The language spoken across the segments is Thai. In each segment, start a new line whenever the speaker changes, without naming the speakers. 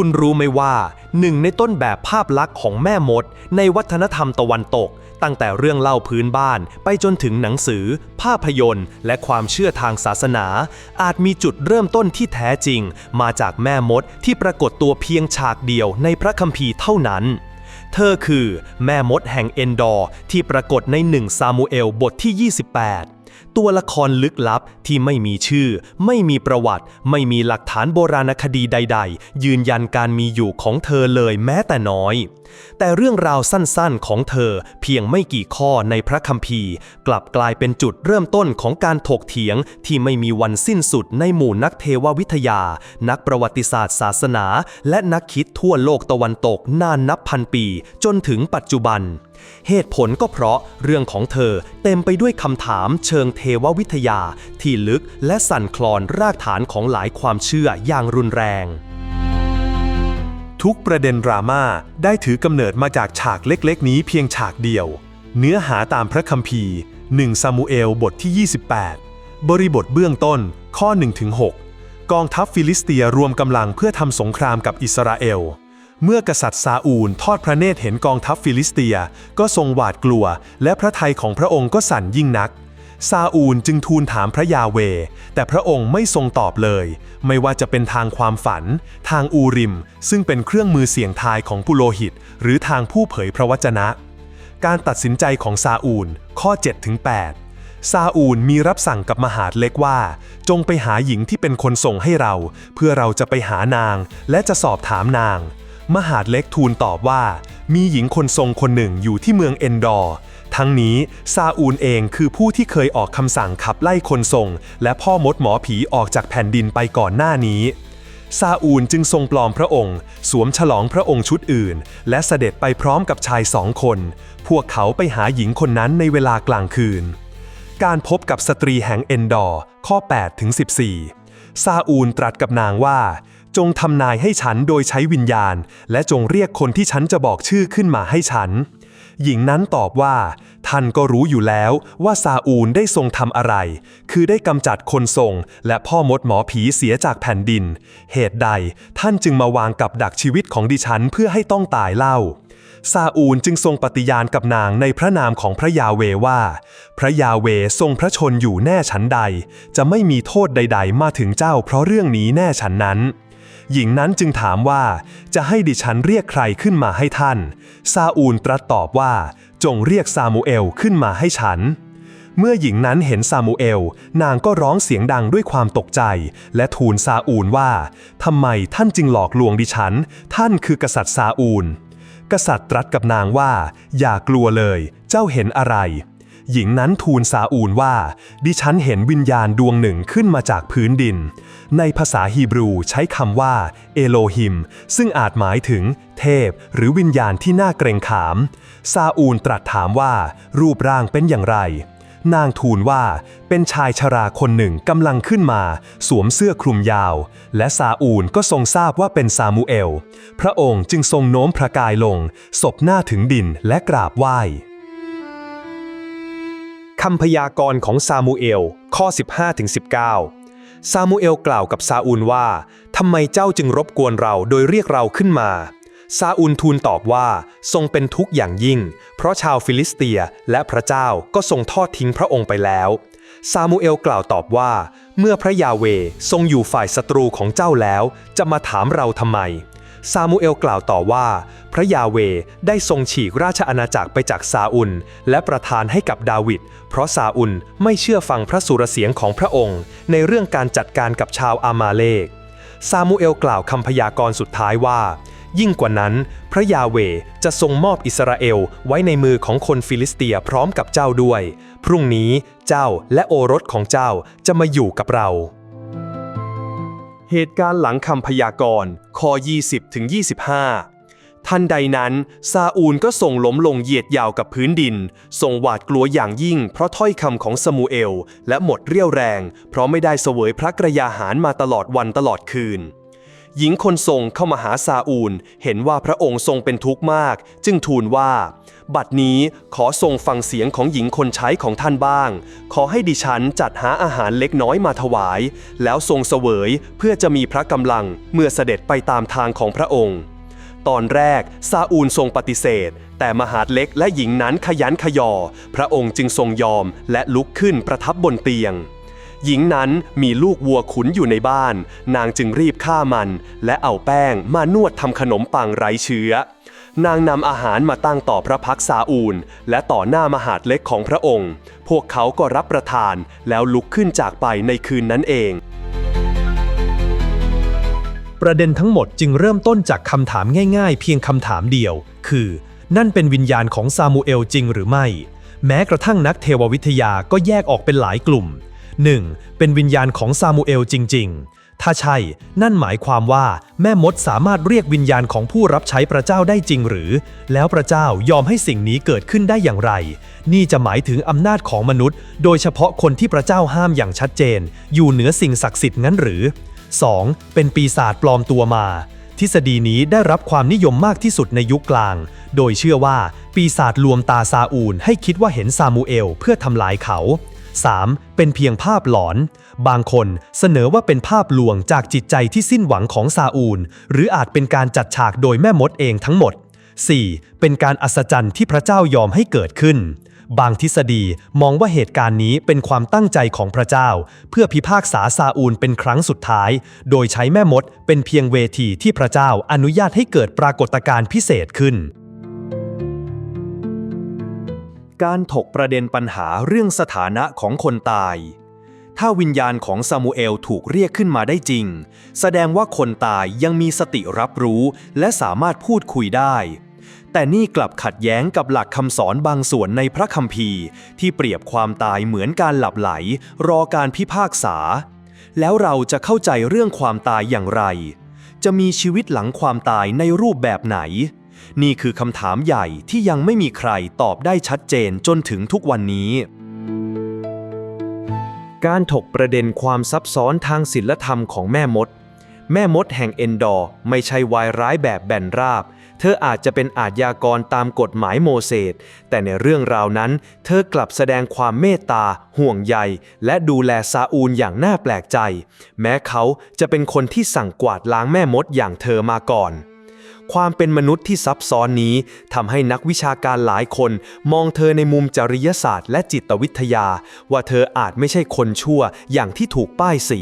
คุณรู้ไหมว่าหนึ่งในต้นแบบภาพลักษณ์ของแม่มด ในวัฒนธรรมตะวันตก ตั้งแต่เรื่องเล่าพื้นบ้านไปจนถึงหนังสือ ภาพยนตร์ และความเชื่อทางศาสนา อาจมีจุดเริ่มต้นที่แท้จริง มาจากแม่มดที่ปรากฏตัวเพียงฉากเดียวในพระคัมภีร์เท่านั้นเธอคือแม่มดแห่งเอนดอร์ที่ปรากฏในหนึ่งซามูเอลบทที่ 28 ตัวละครลึกลับที่ไม่มีชื่อ ไม่มีประวัติ ไม่มีหลักฐานโบราณคดีใด ๆ ยืนยันการมีอยู่ของเธอเลยแม้แต่น้อย แต่เรื่องราวสั้นๆของเธอเพียงไม่กี่ข้อในพระคัมภีร์ กลับกลายเป็นจุดเริ่มต้นของการถกเถียงที่ไม่มีวันสิ้นสุดในหมู่นักเทววิทยา นักประวัติศาสตร์ศาสนา และนักคิดทั่วโลกตะวันตกนานนับพันปี จนถึงปัจจุบัน เหตุผลก็เพราะเรื่องของเธอเต็มไปด้วยคำถามเชิงเทววิทยา ที่ลึกและสั่นคลอนรากฐานของหลายความเชื่ออย่างรุนแรง
ทุกประเด็นดราม่าได้ถือกำเนิดมาจากฉากเล็กๆ นี้เพียงฉากเดียว เนื้อหาตามพระคัมภีร์ 1 ซามูเอลบทที่ 28 บริบทเบื้องต้น ข้อ 1-6 กองทัพฟิลิสเตียรวมกำลังเพื่อทำสงครามกับอิสราเอลเมื่อกษัตริย์ซาอูลทอดพระเนตรเห็นกองทัพฟิลิสเตีย ก็ทรงหวาดกลัว และพระทัยของพระองค์ก็สั่นยิ่งนัก ซาอูลจึงทูลถามพระยาเว แต่พระองค์ไม่ทรงตอบเลย ไม่ว่าจะเป็นทางความฝัน ทางอูริม ซึ่งเป็นเครื่องมือเสี่ยงทายของปุโรหิต หรือทางผู้เผยพระวจนะ การตัดสินใจของซาอูล ข้อ7-8ซาอูลมีรับสั่งกับมหาดเล็กว่า จงไปหาหญิงที่เป็นคนส่งให้เรา เพื่อเราจะไปหานาง และจะสอบถามนาง มหาดเล็กทูลตอบว่า มีหญิงคนทรงคนหนึ่งอยู่ที่เมืองเอนดอร์ ทั้งนี้ซาอูลเองคือผู้ที่เคยออกคำสั่งขับไล่คนทรง และพ่อมดหมอผีออกจากแผ่นดินไปก่อนหน้านี้ซาอูลจึงทรงปลอมพระองค์ สวมฉลองพระองค์ชุดอื่น และเสด็จไปพร้อมกับชายสองคน พวกเขาไปหาหญิงคนนั้นในเวลากลางคืน การพบกับสตรีแห่งเอนดอร์ ข้อ8ถึง14ซาอูลตรัสกับนางว่า จงทำนายให้ฉันโดยใช้วิญญาณ และจงเรียกคนที่ฉันจะบอกชื่อขึ้นมาให้ฉัน หญิงนั้นตอบว่า ท่านก็รู้อยู่แล้วว่าซาอูลได้ทรงทำอะไร คือได้กำจัดคนทรง และพ่อมดหมอผีเสียจากแผ่นดิน เหตุใดท่านจึงมาวางกับดักชีวิตของดิฉันเพื่อให้ต้องตายเล่าซาอูลจึงทรงปฏิญาณกับนางในพระนามของพระยาเวว่า พระยาเวทรงพระชนอยู่แน่ฉันใด จะไม่มีโทษใด ๆ มาถึงเจ้าเพราะเรื่องนี้แน่ฉันนั้น หญิงนั้นจึงถามว่า จะให้ดิฉันเรียกใครขึ้นมาให้ท่าน ซาอูลตรัสตอบว่า จงเรียกซามูเอลขึ้นมาให้ฉัน เมื่อหญิงนั้นเห็นซามูเอล นางก็ร้องเสียงดังด้วยความตกใจ และทูลซาอูลว่าทำไมท่านจึงหลอกลวงดิฉัน ท่านคือกษัตริย์ซาอูล กษัตริย์ตรัสกับนางว่า อย่ากลัวเลย เจ้าเห็นอะไร หญิงนั้นทูลซาอูลว่า ดิฉันเห็นวิญญาณดวงหนึ่งขึ้นมาจากพื้นดิน ในภาษาฮีบรูใช้คำว่า เอโลฮิม ซึ่งอาจหมายถึง เทพ หรือวิญญาณที่น่าเกรงขาม ซาอูลตรัสถามว่า รูปร่างเป็นอย่างไร นางทูลว่า เป็นชายชราคนหนึ่งกำลังขึ้นมา สวมเสื้อคลุมยาว และซาอูลก็ทรงทราบว่าเป็นซามูเอล พระองค์จึงทรงโน้มพระกายลงศพหน้าถึงดินและกราบไหว้
คำพยากรณ์ของซามูเอล ข้อ 15-19 ซามูเอลกล่าวกับซาอูลว่าทำไมเจ้าจึงรบกวนเราโดยเรียกเราขึ้นมา ซาอูลทูลตอบว่าทรงเป็นทุกข์อย่างยิ่ง เพราะชาวฟิลิสเตียและพระเจ้าก็ทรงทอดทิ้งพระองค์ไปแล้วซามูเอลกล่าวตอบว่า เมื่อพระยาเวทรงอยู่ฝ่ายศัตรูของเจ้าแล้ว จะมาถามเราทำไม ซามูเอลกล่าวต่อว่า พระยาเวได้ทรงฉีกราชอาณาจักรไปจากซาอุล และประทานให้กับดาวิดเพราะซาอุลไม่เชื่อฟังพระสุรเสียงของพระองค์ ในเรื่องการจัดการกับชาวอามาเลกซามูเอลกล่าวคำพยากรณ์สุดท้ายว่า ยิ่งกว่านั้น พระยาเวจะทรงมอบอิสราเอลไว้ในมือของคนฟิลิสเตียพร้อมกับเจ้าด้วย พรุ่งนี้เจ้าและโอรสของเจ้าจะมาอยู่กับเรา เหตุการณ์หลังคำพยากรณ์ข้อ20ถึง25 ทันใดนั้น ซาอูลก็ส่งล้มลงเหยียดยาวกับพื้นดิน ทรงหวาดกลัวอย่างยิ่ง เพราะถ้อยคำของสมูเอล และหมดเรี่ยวแรง เพราะไม่ได้เสวยพระกระยาหารมาตลอดวันตลอดคืน หญิงคนทรงเข้ามาหาซาอูล เห็นว่าพระองค์ทรงเป็นทุกข์มาก จึงทูลว่า บัดนี้ขอทรงฟังเสียงของหญิงคนใช้ของท่านบ้าง ขอให้ดิฉันจัดหาอาหารเล็กน้อยมาถวาย แล้วทรงเสวยเพื่อจะมีพระกำลังเมื่อเสด็จไปตามทางของพระองค์ตอนแรกซาอูลทรงปฏิเสธ แต่มหาดเล็กและหญิงนั้นขยันขยอ พระองค์จึงทรงยอมและลุกขึ้นประทับบนเตียง หญิงนั้นมีลูกวัวขุนอยู่ในบ้าน นางจึงรีบฆ่ามัน และเอาแป้งมานวดทำขนมปังไร้เชื้อ นางนำอาหารมาตั้งต่อพระพักซาอูล และต่อหน้ามหาดเล็กของพระองค์ พวกเขาก็รับประทานแล้วลุกขึ้นจากไปในคืนนั้นเอง
ประเด็นทั้งหมดจึงเริ่มต้นจากคำถามง่าย ๆ เพียงคำถามเดียว คือ นั่นเป็นวิญญาณของซามูเอลจริงหรือไม่ แม้กระทั่งนักเทววิทยาก็แยกออกเป็นหลายกลุ่ม 1. เป็นวิญญาณของซามูเอลจริง ๆ ถ้าใช่ นั่นหมายความว่าแม่มดสามารถเรียกวิญญาณของผู้รับใช้พระเจ้าได้จริงหรือ แล้วพระเจ้ายอมให้สิ่งนี้เกิดขึ้นได้อย่างไร นี่จะหมายถึงอำนาจของมนุษย์ โดยเฉพาะคนที่พระเจ้าห้ามอย่างชัดเจน อยู่เหนือสิ่งศักดิ์สิทธิ์งั้นหรือ 2. เป็นปีศาจปลอมตัวมาทฤษฎีนี้ได้รับความนิยมมากที่สุดในยุคกลาง โดยเชื่อว่าปีศาจลวงตาซาอูลให้คิดว่าเห็นซามูเอลเพื่อทำลายเขา 3. เป็นเพียงภาพหลอน บางคนเสนอว่าเป็นภาพลวงจากจิตใจที่สิ้นหวังของซาอูล หรืออาจเป็นการจัดฉากโดยแม่มดเองทั้งหมด 4. เป็นการอัศจรรย์ที่พระเจ้ายอมให้เกิดขึ้น บางทฤษฎีมองว่าเหตุการณ์นี้เป็นความตั้งใจของพระเจ้า เพื่อพิพากษาซาอูลเป็นครั้งสุดท้าย โดยใช้แม่มดเป็นเพียงเวทีที่พระเจ้าอนุญาตให้เกิดปรากฏการณ์พิเศษขึ้น
การถกประเด็นปัญหาเรื่องสถานะของคนตาย ถ้าวิญญาณของซามูเอลถูกเรียกขึ้นมาได้จริง แสดงว่าคนตายยังมีสติรับรู้และสามารถพูดคุยได้ แต่นี่กลับขัดแย้งกับหลักคำสอนบางส่วนในพระคัมภีร์ ที่เปรียบความตายเหมือนการหลับไหล รอการพิพากษา แล้วเราจะเข้าใจเรื่องความตายอย่างไร จะมีชีวิตหลังความตายในรูปแบบไหน นี่คือคำถามใหญ่ที่ยังไม่มีใครตอบได้ชัดเจนจนถึงทุกวันนี้ การถกประเด็นความซับซ้อนทางศิลธรรมของแม่มด แม่มดแห่งเอนดอร์ไม่ใช่วายร้ายแบบแบนราบ เธออาจจะเป็นอาชญากรตามกฎหมายโมเสสแต่ในเรื่องราวนั้น เธอกลับแสดงความเมตตา ห่วงใย และดูแลซาอูลอย่างน่าแปลกใจ แม้เขาจะเป็นคนที่สั่งกวาดล้างแม่มดอย่างเธอมาก่อน ความเป็นมนุษย์ที่ซับซ้อนนี้ทำให้นักวิชาการหลายคน มองเธอในมุมจริยศาสตร์และจิตวิทยา ว่าเธออาจไม่ใช่คนชั่วอย่างที่ถูกป้ายสี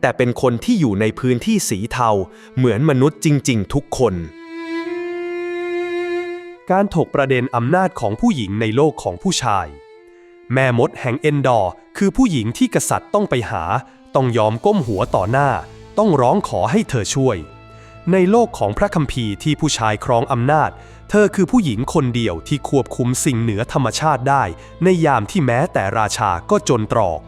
แต่เป็นคนที่อยู่ในพื้นที่สีเทา เหมือนมนุษย์จริง ๆ ทุกคน การถกประเด็นอำนาจของผู้หญิงในโลกของผู้ชาย แม่มดแห่งเอนดอร์ คือผู้หญิงที่กษัตริย์ต้องไปหา ต้องยอมก้มหัวต่อหน้า ต้องร้องขอให้เธอช่วย ในโลกของพระคัมภีร์ที่ผู้ชายครองอำนาจ เธอคือผู้หญิงคนเดียวที่ควบคุมสิ่งเหนือธรรมชาติได้ ในยามที่แม้แต่ราชาก็จนตรอก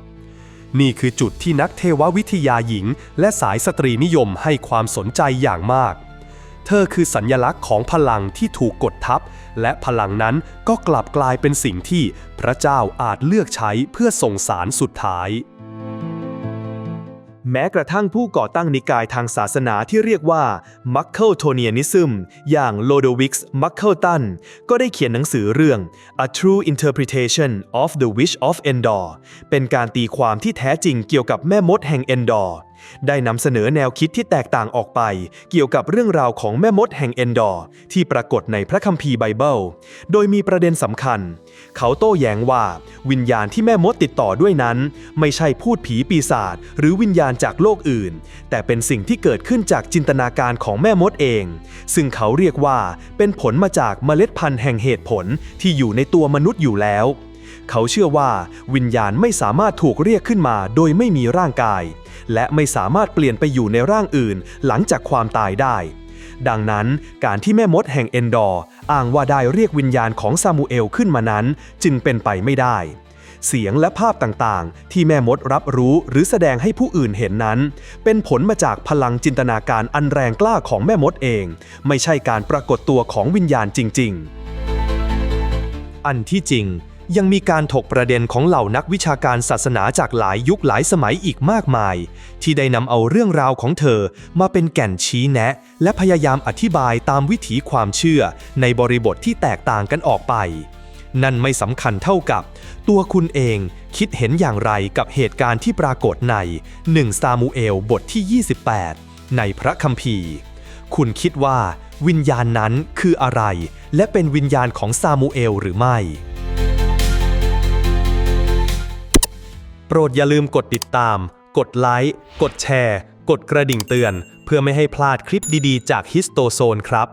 นี่คือจุดที่นักเทววิทยาหญิง และสายสตรีนิยมให้ความสนใจอย่างมาก เธอคือสัญญลักษณ์ของพลังที่ถูกกดทับ และพลังนั้นก็กลับกลายเป็นสิ่งที่พระเจ้าอาจเลือกใช้เพื่อส่งสารสุดท้าย แม้กระทั่งผู้ก่อตั้งนิกายทางศาสนาที่เรียกว่ามัคเคิลโทเนียนิซึมอย่างโลโดวิกส์มัคเคิลตันก็ได้เขียนหนังสือเรื่อง A True Interpretation of the Witch of Endor เป็นการตีความที่แท้จริงเกี่ยวกับแม่มดแห่งเอนดอร์ได้นำเสนอแนวคิดที่แตกต่างออกไป เกี่ยวกับเรื่องราวของแม่มดแห่ง Endor ที่ปรากฏในพระคัมภีร์ไบเบิล โดยมีประเด็นสำคัญ เขาโต้แย้งว่า วิญญาณที่แม่มดติดต่อด้วยนั้น ไม่ใช่พูดผีปีศาจหรือวิญญาณจากโลกอื่น แต่เป็นสิ่งที่เกิดขึ้นจากจินตนาการของแม่มดเอง ซึ่งเขาเรียกว่าเป็นผลมาจากเมล็ดพันธุ์แห่งเหตุผลที่อยู่ในตัวมนุษย์อยู่แล้ว เขาเชื่อว่าวิญญาณไม่สามารถถูกเรียกขึ้นมาโดยไม่มีร่างกาย และไม่สามารถเปลี่ยนไปอยู่ในร่างอื่น หลังจากความตายได้ ดังนั้นการที่แม่มดแห่งเอนดอร์อ้างว่าได้เรียกวิญญาณของซามูเอลขึ้นมานั้น จึงเป็นไปไม่ได้ เสียงและภาพต่างๆ ที่แม่มดรับรู้หรือแสดงให้ผู้อื่นเห็นนั้น เป็นผลมาจากพลังจินตนาการอันแรงกล้าของแม่มดเอง ไม่ใช่การปรากฏตัวของวิญญาณจริง ๆ อันที่จริง ยังมีการถกประเด็นของเหล่านักวิชาการศาสนาจากหลายยุคหลายสมัยอีกมากมาย ที่ได้นำเอาเรื่องราวของเธอมาเป็นแก่นชี้แนะ และพยายามอธิบายตามวิถีความเชื่อ ในบริบทที่แตกต่างกันออกไป นั่นไม่สำคัญเท่ากับ ตัวคุณเองคิดเห็นอย่างไรกับเหตุการณ์ที่ปรากฏใน1ซามูเอลบทที่ 28 ในพระคัมภีร์ คุณคิดว่า วิญญาณนั้นคืออะไร และเป็นวิญญาณของซามูเอลหรือไม่ โปรดอย่าลืมกดติดตาม กดไลค์ กดแชร์ กดกระดิ่งเตือน เพื่อไม่ให้พลาดคลิปดีๆ จากฮิสโตโซนครับ